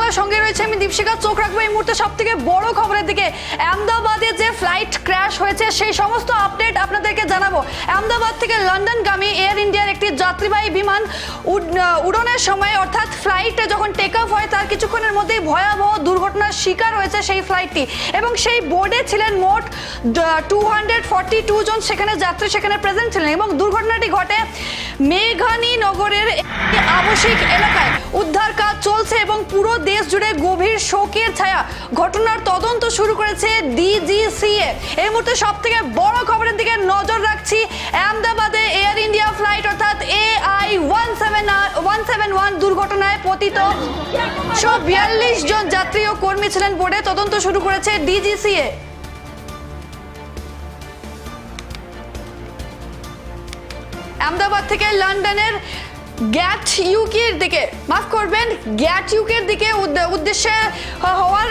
বাংলার সঙ্গে রয়েছে আমি দীপশিকা চোখ রাখব এই মুহূর্তে সব থেকে বড় খবরের দিকে। আহমেদাবাদে যে ফ্লাইট ক্র্যাশ হয়েছে, সেই সমস্ত আপডেট আপনাদেরকে জানাব। আহমেদাবাদ থেকে লন্ডনগামী এয়ার ইন্ডিয়ার একটি যাত্রীবাহী বিমান উড- উড়নের সময় অর্থাৎ ফ্লাইটে যখন টেক অফ হয়, তার কিছুক্ষণের মধ্যেই ভয়াবহ দুর্ঘটনার শিকার হয়েছে সেই ফ্লাইটটি এবং সেই বোর্ডে ছিলেন মোট টু হান্ড্রেড টু জন সেখানে যাত্রী সেখানে প্রেজেন্ট ছিলেন এবং দুর্ঘটনাটি ঘটে মেঘানী নগরের আবাসিক এলাকায়। উদ্ধার কাজ চলছে এবং পুরো দেশ জুড়ে গভীর শোকের ছায়া। ঘটনার তদন্ত শুরু করেছে ডিজিসিএ। এই মুহূর্তে সব থেকে বড় খবরের দিকে নজর রাখছি আহমেদাবাদে এয়ার ইন্ডিয়া ফ্লাইট, অর্থাৎ A I one seven one seven one, দুর্ঘটনায় পতিত। সব বিয়াল্লিশ জন যাত্রী ও কর্মী ছিলেন বোর্ডে। তদন্ত শুরু করেছে ডিজিসিএ। আহমেদাবাদ থেকে লন্ডনের গ্যাট ইউকের দিকে, মাফ করবেন, গ্যাট ইউকের দিকে উদ্দেশ্যে হওয়ার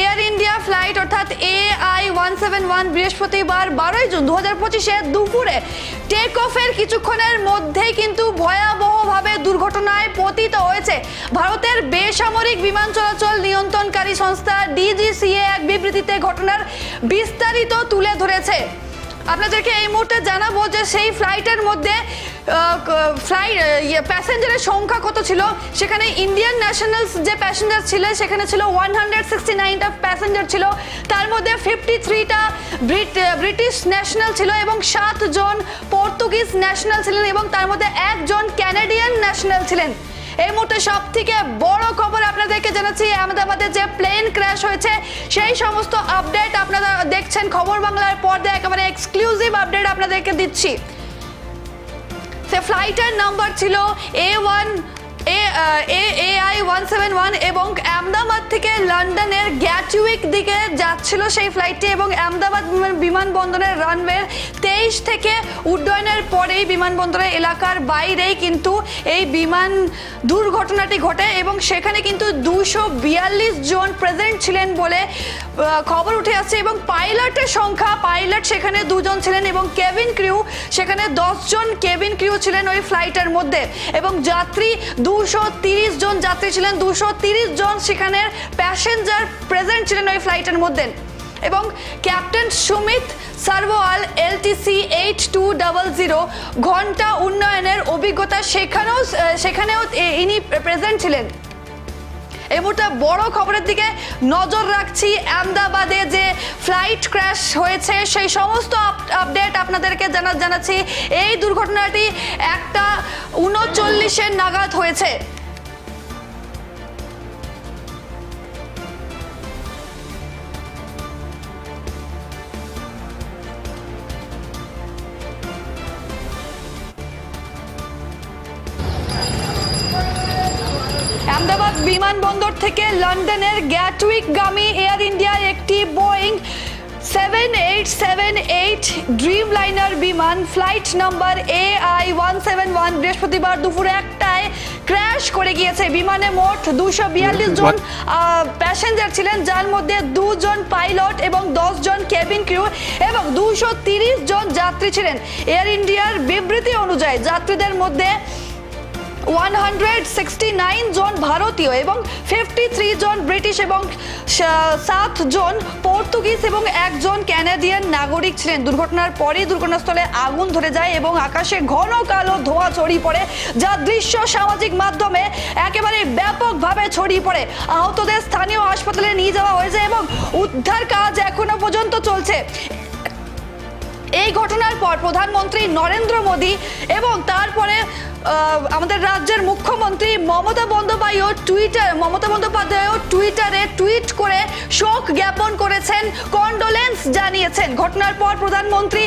এয়ার ইন্ডিয়া ফ্লাইট অর্থাৎ A I one seven one বৃহস্পতিবার বারোই জুন দু হাজার পঁচিশে দুপুরে টেক অফের কিছুক্ষণের মধ্যেই কিন্তু ভয়াবহভাবে দুর্ঘটনায় পতিত হয়েছে ভারতের বেসামরিক বিমান চলাচল নিয়ন্ত্রণকারী সংস্থা ডিজিসিএ এক বিবৃতিতে ঘটনার বিস্তারিত তুলে ধরেছে। আপনাদেরকে এই মুহূর্তে জানাব যে সেই ফ্লাইটের মধ্যে ফ্লাইট প্যাসেঞ্জারের সংখ্যা কত ছিল? সেখানে ইন্ডিয়ান ন্যাশনালস যে প্যাসেঞ্জার ছিল, সেখানে ছিল ওয়ান হান্ড্রেড সিক্সটি নাইনটা প্যাসেঞ্জার ছিল। তার মধ্যে ফিফটি থ্রিটা ব্রিটিশ ন্যাশনাল ছিল এবং সাতজন পর্তুগিজ ন্যাশনাল ছিলেন এবং তার মধ্যে একজন ক্যানাডিয়ান ন্যাশনাল ছিলেন। এই মুহূর্তে সব থেকে বড় খবর আপনাদেরকে জানাচ্ছি, আহমেদাবাদে যে প্লেন ক্র্যাশ হয়েছে, সেই সমস্ত আপডেট আপনারা দেখছেন। খবর বাংলার পর্দায় একেবারে এক্সক্লুসিভ আপডেট আপনাদেরকে দিচ্ছি। সে ফ্লাইটের নাম্বার ছিল A one A A I one seven one এবং আহমেদাবাদ থেকে লন্ডনের গ্যাটউইক দিকে যাচ্ছিল সেই ফ্লাইটটি এবং আহমেদাবাদ বিমান- বিমানবন্দরের রানওয়ে তেইশ থেকে উড্ডয়নের পরেই বিমানবন্দরের এলাকার বাইরেই কিন্তু এই বিমান দুর্ঘটনাটি ঘটে এবং সেখানে কিন্তু দুশো বিয়াল্লিশ জন প্রেজেন্ট ছিলেন বলে খবর উঠে আসছে এবং পাইলটের সংখ্যা, পাইলট সেখানে দুজন ছিলেন এবং কেবিন ক্রিউ সেখানে জন কেবিন ক্রিউ ছিলেন ওই ফ্লাইটের মধ্যে এবং যাত্রী দুশো জন যাত্রী ছিলেন, দুশো জন সেখানের প্যাসেঞ্জার প্রেজেন্ট ছিলেন ওই ফ্লাইটের মধ্যে। এবং captain Sumit Sabharwal LTC eight two double zero ঘণ্টা উন্নয়নের অভিজ্ঞতা সেখানেও সেখানেও ইনি প্রেজেন্ট ছিলেন। এই মুহূর্তে বড় খবরের দিকে নজর রাখছি আহমেদাবাদে যে ফ্লাইট ক্র্যাশ হয়েছে, সেই সমস্ত আপডেট আপনাদেরকে জানা জানাচ্ছি। এই দুর্ঘটনাটি একটা উনচল্লিশের নাগাদ হয়েছে। বিমানবন্দর থেকে লন্ডনের গ্যাটউইক গামী এয়ার ইন্ডিয়ার একটি Boeing seven eight seven eight Dreamliner বিমান flight number A I one seven one বৃহস্পতিবার দুপুরে একটায় ক্র্যাশ করে গিয়েছে। বিমানে মোট দুশো বিয়াল্লিশ জন প্যাসেঞ্জার ছিলেন যার মধ্যে দুজন পাইলট এবং দশ জন কেবিন ক্রিউ এবং দুশো তিরিশ জন যাত্রী ছিলেন। এয়ার ইন্ডিয়ার বিবৃতি অনুযায়ী যাত্রীদের মধ্যে ওয়ান হান্ড্রেড সিক্সটি নাইন জন ভারতীয় এবং ফিফটি থ্রি জন ব্রিটিশ এবং সাত জন পর্তুগিজ এবং একজন ক্যানাডিয়ান নাগরিক ছিলেন। দুর্ঘটনার পরেই দুর্ঘটনাস্থলে আগুন ধরে যায় এবং আকাশে ঘন কালো ধোঁয়া ছড়িয়ে পড়ে, যা দৃশ্য সামাজিক মাধ্যমে একেবারে ব্যাপকভাবে ছড়িয়ে পড়ে। আহতদের স্থানীয় হাসপাতালে নিয়ে যাওয়া হয়েছে এবং উদ্ধার কাজ এখনও পর্যন্ত চলছে। এই ঘটনার পর প্রধানমন্ত্রী নরেন্দ্র মোদী এবং তারপরে আমাদের রাজ্যের মুখ্যমন্ত্রী মমতা বন্দ্যোপাধ্যায় টুইটার মমতা বন্দ্যোপাধ্যায় টুইটারে টুইট করে শোক জ্ঞাপন করেছেন। কন্ডোলেন্স জানিয়েছেন। ঘটনার পর প্রধানমন্ত্রী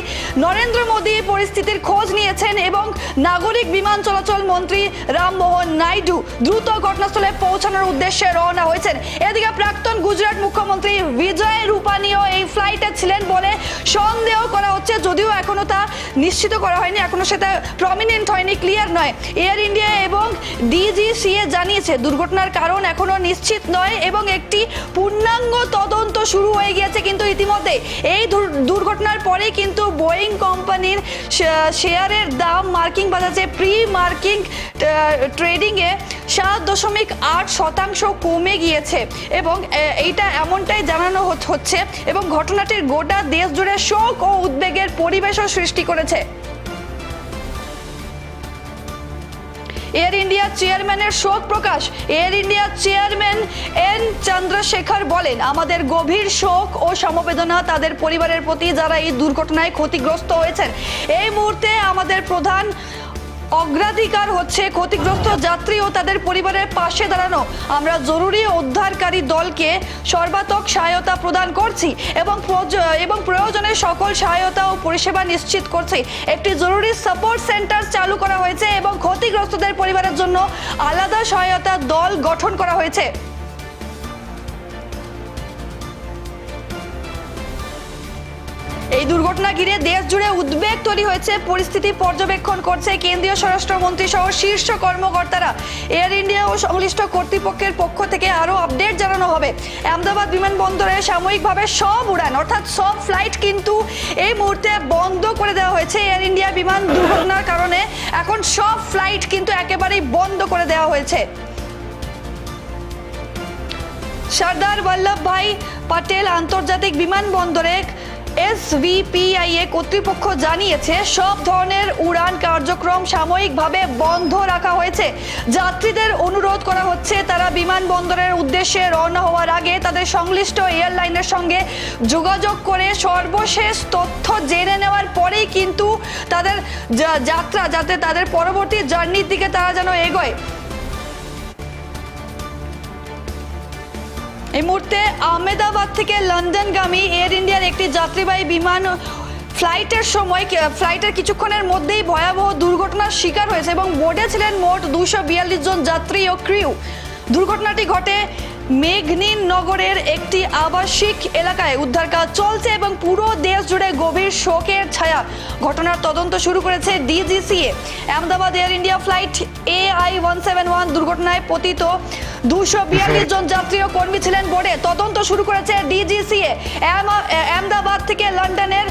নরেন্দ্র মোদী পরিস্থিতির খোঁজ নিয়েছেন এবং নাগরিক বিমান চলাচল মন্ত্রী রামমোহন নাইডু দ্রুত ঘটনাস্থলে পৌঁছানোর উদ্দেশ্যে রওনা হয়েছেন। এদিকে প্রাক্তন গুজরাট মুখ্যমন্ত্রী বিজয় রূপানীও এই ফ্লাইটে ছিলেন বলে সন্দেহ করা হচ্ছে, যদিও এখনও তা নিশ্চিত করা হয়নি। এখনও সেটা প্রমিনেন্ট হয়নি ক্লিয়ার নয়। এয়ার ইন্ডিয়া এবং ডিজিসিএ জানিয়েছে, দুর্ঘটনার কারণ এখনও নিশ্চিত নয় এবং একটি পূর্ণাঙ্গ তদন্ত শুরু হয়ে গিয়েছে, কিন্তু ইতিমধ্যে এই দুর- দুর্ঘটনার পরে কিন্তু বোয়িং কোম্পানির শেয়ারের দাম মার্কিং বাজারে প্রি মার্কিং ট্রেডিংয়ে সাত দশমিক আট শতাংশ কমে গিয়েছে এবং এইটা এমনটাই জানানো হচ্ছে এবং ঘটনাটির গোটা দেশ জুড়ে শোক ও উদ্বেগের পরিবেশও সৃষ্টি করেছে। এয়ার ইন্ডিয়া চেয়ারম্যানের শোক প্রকাশ। Air India chairman N Chandrasekhar বলেন, আমাদের গভীর শোক ও সমবেদনা তাদের পরিবারের প্রতি যারা এই দুর্ঘটনায় ক্ষতিগ্রস্ত হয়েছেন। এই মুহূর্তে আমাদের প্রধান অগ্রাধিকার হচ্ছে ক্ষতিগ্রস্ত যাত্রী ও তাদের পরিবারের পাশে দাঁড়ানো। আমরা জরুরি উদ্ধারকারী দলকে সর্বাত্মক সহায়তা প্রদান করছি এবং এবং প্রয়োজনে সকল সহায়তা ও পরিষেবা নিশ্চিত করছি। একটি জরুরি সাপোর্ট সেন্টার চালু করা হয়েছে এবং ক্ষতিগ্রস্তদের পরিবারের জন্য আলাদা সহায়তা দল গঠন করা হয়েছে। এই দুর্ঘটনা ঘিরে দেশ জুড়ে উদ্বেগ তৈরি হয়েছে। পরিস্থিতি পর্যবেক্ষণ করছে কেন্দ্রীয় স্বরাষ্ট্রমন্ত্রী সহ শীর্ষ কর্মকর্তারা। এয়ার ইন্ডিয়া ও সংশ্লিষ্ট কর্তৃপক্ষের পক্ষ থেকে আরও আপডেট জানানো হবে। আহমেদাবাদ বিমানবন্দরে সাময়িকভাবে সব উড়ান, অর্থাৎ সব ফ্লাইট কিন্তু এই মুহূর্তে বন্ধ করে দেওয়া হয়েছে। এয়ার ইন্ডিয়া বিমান দুর্ঘটনার কারণে এখন সব ফ্লাইট কিন্তু একেবারেই বন্ধ করে দেওয়া হয়েছে। সর্দার বল্লভভাই পটেল আন্তর্জাতিক বিমানবন্দরে এসভিপিআইএ কর্তৃপক্ষ জানিয়েছে, সব ধরনের উড়ান কার্যক্রম সাময়িকভাবে বন্ধ রাখা হয়েছে। যাত্রীদের অনুরোধ করা হচ্ছে, তারা বিমানবন্দরের উদ্দেশ্যে রওনা হওয়ার আগে তাদের সংশ্লিষ্ট এয়ারলাইনের সঙ্গে যোগাযোগ করে সর্বশেষ তথ্য জেনে নেওয়ার পরেই কিন্তু তাদের যাত্রা, যাতে তাদের পরবর্তী জার্নির দিকে তারা যেন এগোয়। এই মুহূর্তে আহমেদাবাদ থেকে লন্ডনগামী এয়ার ইন্ডিয়ার একটি যাত্রীবাহী বিমান ফ্লাইটের সময় ফ্লাইটের কিছুক্ষণের মধ্যেই ভয়াবহ দুর্ঘটনার শিকার হয়েছে এবং বোর্ডে ছিলেন মোট দুশো জন যাত্রী ও ক্রিউ। দুর্ঘটনাটি ঘটে মেঘনিন নগরের একটি আবাসিক এলাকায় উদ্ধার কাজ চলছে এবং পুরো দেশ জুড়ে গভীর শোকের ছায়া। ঘটনার তদন্ত শুরু করেছে DGCA. Ahmedabad Air India flight A I one seven one দুর্ঘটনায় পতিত দুশো বিয়াল্লিশ জন যাত্রী ও কর্মী ছিলেন বোর্ডে। তদন্ত শুরু করেছে ডিজিসিএ। আহমেদাবাদ থেকে লন্ডনের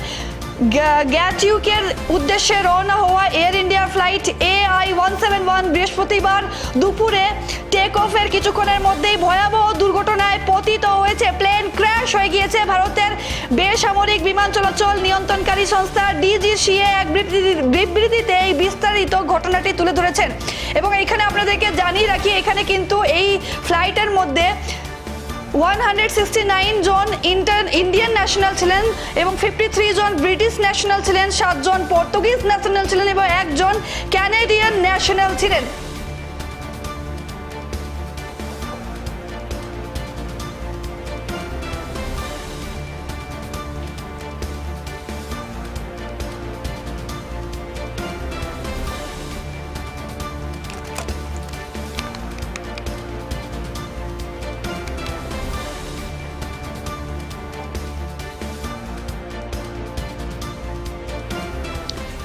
গ্যাটিউকের উদ্দেশ্যে রওনা হওয়া Air India flight A I one seven one বৃহস্পতিবার দুপুরে টেক অফের কিছুক্ষণের মধ্যেই ভয়াবহ দুর্ঘটনায় পতিত হয়েছে। প্লেন ক্র্যাশ হয়ে গিয়েছে ভারতের বেসামরিক বিমান চলাচল নিয়ন্ত্রণকারী সংস্থা ডিজিসিএ এক বিবৃতি- বিবৃতিতে এই বিস্তারিত ঘটনাটি তুলে ধরেছেন। এবং এখানে আপনাদেরকে জানিয়ে রাখি, এখানে কিন্তু এই ফ্লাইটের মধ্যে ওয়ান হান্ড্রেড সিক্সটি নাইন জন ইন্টার ইন্ডিয়ান ন্যাশনাল ছিলেন এবং ফিফটি থ্রি জন ব্রিটিশ ন্যাশনাল ছিলেন সাতজন পর্তুগিজ ন্যাশনাল ছিলেন এবং একজন ক্যানাডিয়ান ন্যাশনাল ছিলেন।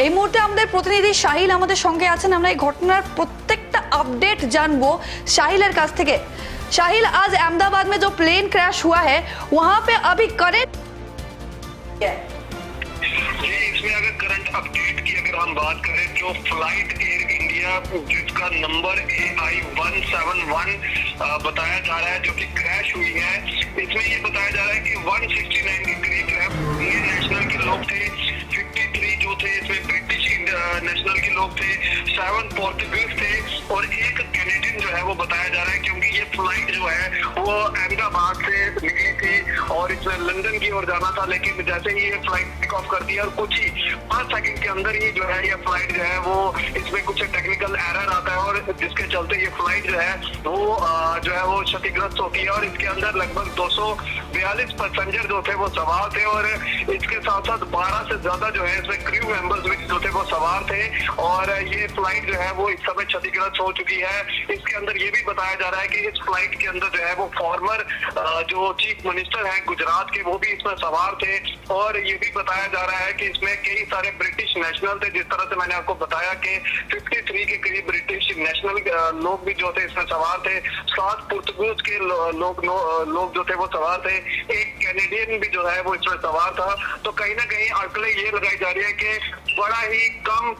এই মুহূর্তে আমাদের প্রতিনিধি সাহিল আমাদের সঙ্গে আছেন। আমরা এই ঘটনার প্রত্যেকটা আপডেট জানবো সাহিলের কাছ থেকে। साहिल आज अहमदाबाद में जो प्लेन क्रैश हुआ है वहाँ पे अभी करंट अपडेट की अगर हम बात करें जो फ़्लाइट एयर इंडिया जिसका number A I one seven one बताया जा रहा है जो कि क्रैश हुई है इसमें ये बताया जा रहा है कि 169 डिग्री क्रैश नेशनल के लोग थे 53 थे, इसमें ब्रिटिश नेशनल के लोग थे सेवन पोर्तुगीज थे, और एक कैनेडियन जो है वो बताया जा रहा है क्योंकि ये फ़्लाइट जो है, वो अहमदाबाद से निकली थी और इसमें लंदन की ओर जाना था, लेकिन जैसे ही ये फ़्लाइट टेक ऑफ़ कर दिया और कुछ ही पाँच सेकंड के अंदर ही जो है ये फ़्लाइट जो है वो, इसमें कुछ टेक्निकल जिसके चलते ये फ़्लाइट जो है, वो जो है वो क्षतिग्रस्त होती है और इसके अंदर लगभग 242 पैसेंजर जो थे वो सवार थे और इसके साथ साथ 12 से ज़्यादा जो है इसमें क्रू मेंबर्स भी जो थे वो सवार थे और ये फ़्लाइट जो है वो इस समय क्षतिग्रस्त हो चुकी है। इसके अंदर ये भी बताया जा रहा है कि इस फ़्लाइट के अंदर जो है वो फॉर्मर जो चीफ मिनिस्टर है गुजरात के, वो भी इसमें सवार थे और ये भी बताया जा रहा है कि इसमें कई सारे ब्रिटिश नेशनल थे। जिस तरह से मैंने आपको बताया कि 53 के करीब ब्रिटिश नेशनल लोग भी जो थे इसमें सवार थे। सात पुर्तगुज के लोग लो- लोग जो थे वो सवार थे। एक कैनेडियन भी जो है वो इसमें सवार था। तो कहीं ना कहीं अटकलें ये लगाई जा रही है कि बड़ा ही कम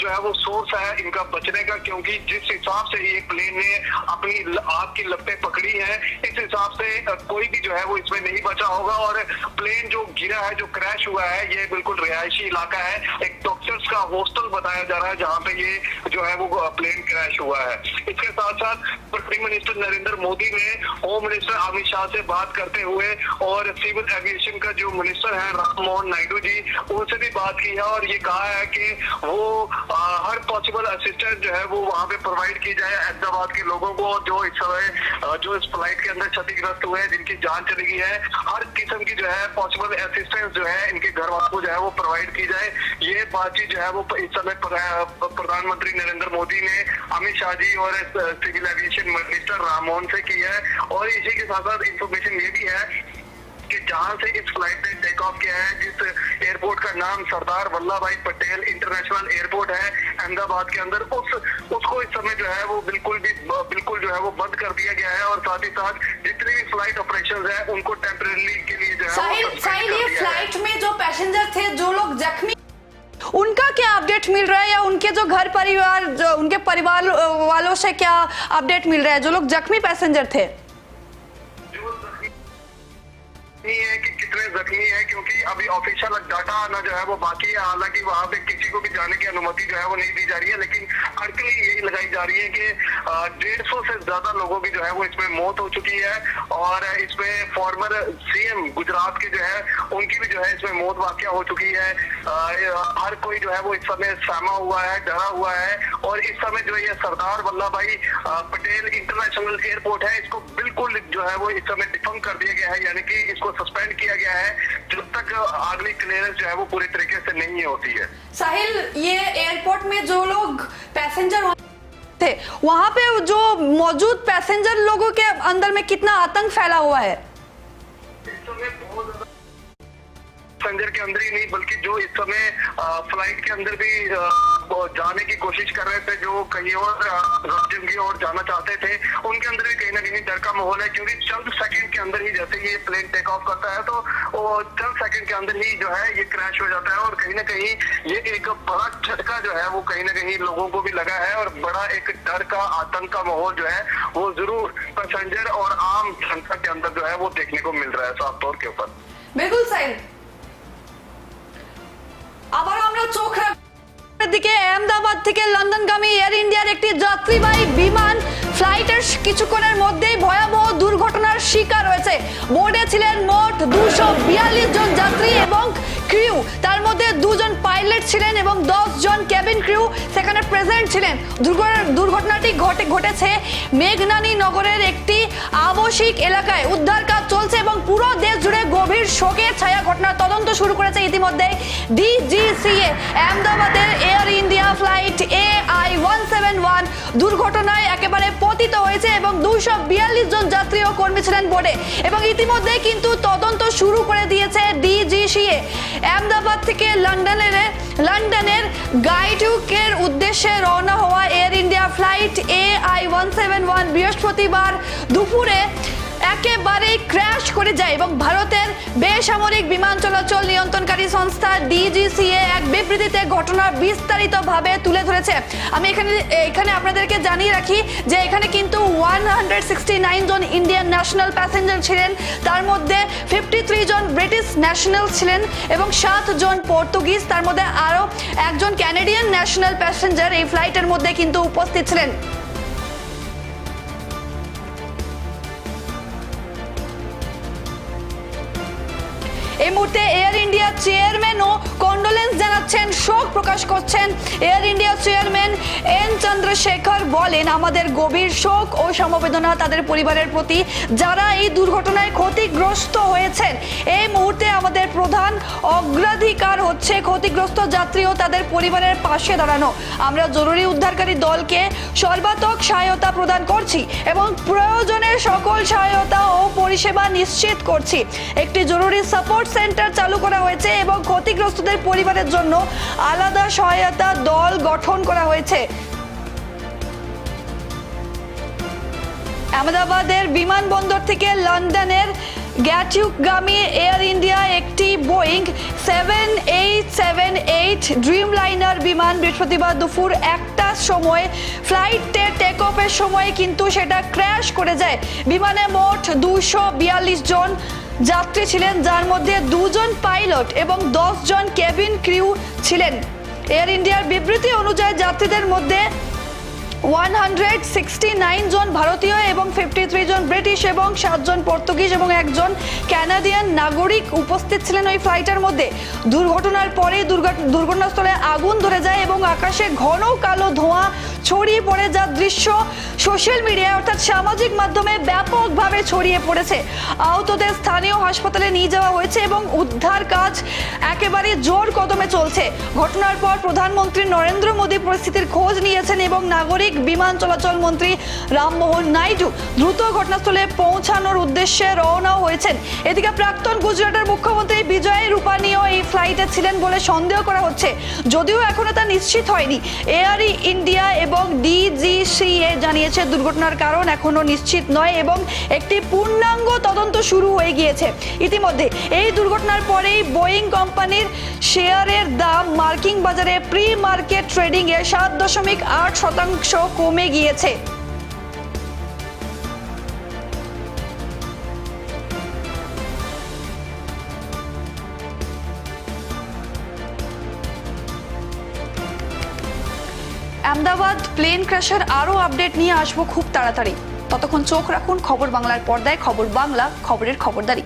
जो है वो सोर्स है इनका बचने का, क्योंकि जिस हिसाब से ये प्लेन ने अपनी आग की लपटें पकड़ी हैं, इस हिसाब से कोई भी जो है वो इसमें नहीं बचा होगा। और प्लेन जो गिरा है, जो क्रैश हुआ है, ये बिल्कुल रिहायशी इलाका है। एक डॉक्टर्स का हॉस्टल बताया जा रहा है, जहाँ पे ये जो है वो प्लेन क्रैश हुआ है। इसके साथ साथ प्राइम मिनिस्टर नरेंद्र मोदी ने होम मिनिस्टर अमित शाह से बात करते हुए और सिविल एविएशन का जो मिनिस्टर है राम मोहन नायडू जी, उनसे भी बात की है। और ये कहा है कि वो आ, हर पॉसिबल असिस्टेंस जो है वो वहाँ पे प्रोवाइड की जाए अहमदाबाद के लोगों को जो इस समय जो इस फ़्लाइट के अंदर क्षतिग्रस्त हुए हैं जिनकी जान चली गई है। हर किस्म की जो है पॉसिबल असिस्टेंस जो है इनके घर वालों को जो है वो प्रोवाइड की जाए। ये बातचीत जो है वो इस समय प्रधानमंत्री नरेंद्र मोदी ने अमित शाह जी और civil aviation minister Ram Mohan से की है। और इसी के साथ साथ इंफॉर्मेशन ये भी है जहाँ से इस फ़्लाइट ने टेक ऑफ़ किया है जिस एयरपोर्ट का नाम सरदार वल्लभ भाई पटेल इंटरनेशनल एयरपोर्ट है अहमदाबाद के अंदर उस उसको इस समय जो है वो बिल्कुल भी बिल्कुल जो है वो बंद कर दिया गया है और साथ ही साथ जितने भी फ़्लाइट ऑपरेशन है उनको टेम्परेली के लिए जो है साहिल साहिल ये फ़्लाइट में जो पैसेंजर थे जो लोग जख्मी उनका क्या अपडेट मिल रहा है या उनके जो घर परिवार जो उनके परिवार वालों से क्या अपडेट मिल रहा है जो लोग जख्मी पैसेंजर थे? अभी ऑफिशियल डाटा आना जो है वो बाकी है। हालाँकि वहाँ पे किसी को भी जाने की अनुमति जो है वो नहीं दी जा रही है, लेकिन अड़कली यही लगाई जा रही है कि डेढ़ सौ से ज़्यादा लोगों की जो है वो इसमें मौत हो चुकी है और इसमें फॉर्मर सीएम गुजरात के जो है, उनकी भी जो है इसमें मौत वाक्य हो चुकी है। हर कोई जो है वो इस समय सहमा हुआ है, डरा हुआ है और इस समय जो ये सरदार वल्लभ भाई पटेल इंटरनेशनल एयरपोर्ट है। इसको बिल्कुल जो है वो इस समय डिफम कर दिया गया है, यानी कि इसको सस्पेंड किया गया है जब तक अगली क्लियरेंस जो है वो पूरी तरीके से नहीं होती है। साहिल, ये एयरपोर्ट में जो लोग पैसेंजर थे। वहाँ पे जो मौजूद पैसेंजर लोगों के अंदर में कितना आतंक फैला हुआ है? समय बहुत पैसेंजर के अंदर ही नहीं, बल्कि जो इस समय फ़्लाइट के अंदर भी जाने की कोशिश कर रहे थे, जो कहीं और ज़िंदगी और जाना चाहते थे, उनके अंदर भी कहीं ना कहीं डर का माहौल है, क्योंकि चंद सेकंड के अंदर ही जैसे ये प्लेन टेक ऑफ़ करता है तो वो चंद सेकंड के अंदर ही जो है, ये क्रैश हो जाता है, और कहीं ना कहीं ये एक बड़ा झटका जो है, वो कहीं ना कहीं लोगों को भी लगा है, और बड़ा एक डर का, आतंक का माहौल जो है, वो ज़रूर पैसेंजर और आम जनता के अंदर जो है, वो देखने को मिल रहा है, साफ़ तौर के ऊपर। बिल्कुल सही। আহমেদাবাদ থেকে লন্ডনগামী এয়ার ইন্ডিয়ার একটি যাত্রীবাহী বিমান ফ্লাইটের কিছুক্ষণের মধ্যেই ভয়াবহ দুর্ঘটনার শিকার হয়েছে। বোর্ডে ছিলেন মোট দুশো বিয়াল্লিশ জন যাত্রী ক্রিউ তার মধ্যে দুজন পাইলট ছিলেন এবং দশ জন ক্যাবিন ক্রিউ সেখানে প্রেজেন্ট ছিলেন। দুর্ঘ- দুর্ঘটনাটি ঘটে ঘটেছে মেঘনানী নগরের একটি আবাসিক এলাকায়। উদ্ধার কাজ চলছে এবং পুরো দেশ জুড়ে গভীর শোকের ছায়া ঘটনার তদন্ত শুরু করেছে ইতিমধ্যে DGCA. আহমেদাবাদের Air India flight A I one seven one দুর্ঘটনায় একেবারে পতিত হয়েছে এবং দুশো বিয়াল্লিশ জন যাত্রী ও কর্মী ছিলেন বোর্ডে। এবং ইতিমধ্যে কিন্তু তদন্ত শুরু করে দিয়েছে ডিজিসিএ। আহমেদাবাদ থেকে লন্ডনের লন্ডনের গাইডুকের উদ্দেশ্যে রওনা হওয়া Air India flight A I one seven one বৃহস্পতিবার দুপুরে একেবারেই ক্র্যাশ করে যায় এবং ভারতের বেসামরিক বিমান চলাচল নিয়ন্ত্রণকারী সংস্থা ডিজিসিএ এক বিবৃতিতে ঘটনা বিস্তারিতভাবে তুলে ধরেছে। আমি এখানে এখানে আপনাদেরকে জানিয়ে রাখি যে এখানে কিন্তু ওয়ান হান্ড্রেড সিক্সটি নাইন জন ইন্ডিয়ান ন্যাশনাল প্যাসেঞ্জার ছিলেন, তার মধ্যে ফিফটি থ্রি জন ব্রিটিশ ন্যাশনাল ছিলেন এবং সাত জন পর্তুগিজ তার মধ্যে আরও একজন ক্যানাডিয়ান ন্যাশনাল প্যাসেঞ্জার এই ফ্লাইটের মধ্যে কিন্তু উপস্থিত ছিলেন। এই মুহূর্তে এয়ার ইন্ডিয়া চেয়ারম্যানও কন্ডোলেন্স জানাচ্ছেন, শোক প্রকাশ করছেন। Air India chairman N Chandrasekhar বলেন, আমাদের গভীর শোক ও সমবেদনা তাদের পরিবারের প্রতি। যারা এই দুর্ঘটনায় ক্ষতিগ্রস্ত হয়েছেন, এই মুহূর্তে আমাদের প্রধান অগ্রাধিকার হচ্ছে ক্ষতিগ্রস্ত যাত্রী ও তাদের পরিবারের পাশে দাঁড়ানো। আমরা জরুরি উদ্ধারকারী দলকে সর্বাত্মক সহায়তা প্রদান করছি এবং প্রয়োজনের সকল সহায়তা ও পরিষেবা নিশ্চিত করছি। একটি জরুরি সাপোর্ট সেন্টার চালু করা হয়েছে এবং ক্ষতিগ্রস্তদের পরিবারের জন্য আলাদা সহায়তা দল গঠন করা হয়েছে। আহমেদাবাদের বিমানবন্দর থেকে লন্ডনের গ্যাটিউকগামী এয়ার ইন্ডিয়া একটি Boeing seven eight seven eight Dreamliner বিমান বৃহস্পতিবার দুপুর একটার সময় ফ্লাইটে টেক অফের সময় কিন্তু সেটা ক্র্যাশ করে যায়। বিমানে মোট দুশো বিয়াল্লিশ জন যাত্রী ছিলেন, যার মধ্যে দুজন পাইলট এবং দশ জন কেবিন ক্রিউ ছিলেন। এয়ার ইন্ডিয়ার বিবৃতি অনুযায়ী যাত্রীদের মধ্যে ওয়ান হান্ড্রেড সিক্সটি নাইন জন ভারতীয় এবং ফিফটি থ্রি জন ব্রিটিশ এবং সাতজন পর্তুগিজ এবং একজন ক্যানাডিয়ান নাগরিক উপস্থিত ছিলেন ওই ফ্লাইটের মধ্যে। দুর্ঘটনার পরে দুর্ঘট- দুর্ঘটনাস্থলে আগুন ধরে যায় এবং আকাশে ঘন কালো ধোঁয়া ছড়িয়ে পড়ে যার দৃশ্য সোশ্যাল মিডিয়ায় অর্থাৎ সামাজিক মাধ্যমে ব্যাপকভাবে ছড়িয়ে পড়েছে। আহতদের স্থানীয় হাসপাতালে নিয়ে যাওয়া হয়েছে এবং উদ্ধার কাজ একেবারে জোর কদমে চলছে। ঘটনার পর প্রধানমন্ত্রী নরেন্দ্র মোদী পরিস্থিতির খোঁজ নিয়েছেন এবং নাগরিক বিমান চলাচল মন্ত্রী রামমোহন নাইডু দ্রুত ঘটনাস্থলে পৌঁছানোর উদ্দেশ্যে রওনাও হয়েছেন। এদিকে প্রাক্তন গুজরাটের মুখ্যমন্ত্রী বিজয় রূপানীও এই ফ্লাইটে ছিলেন বলে সন্দেহ করা হচ্ছে। যদিও এখনও তা নিশ্চিত হয়নি। এয়ার ইন্ডিয়া এবং ডিজিসিএ জানিয়েছে দুর্ঘটনার কারণ এখনও নিশ্চিত নয় এবং একটি পূর্ণাঙ্গ তদন্ত শুরু হয়ে গিয়েছে। ইতিমধ্যে এই দুর্ঘটনার পরেই বোয়িং কোম্পানির শেয়ারের দাম মার্কিং বাজারে প্রি মার্কেট ট্রেডিংয়ে সাত দশমিক আট শতাংশ কমে গিয়েছে। আহমেদাবাদ প্লেন ক্র্যাশের আরও আপডেট নিয়ে আসব খুব তাড়াতাড়ি। ততক্ষণ চোখ রাখুন খবর বাংলার পর্দায়, খবর বাংলা, খবরের খবরদারি।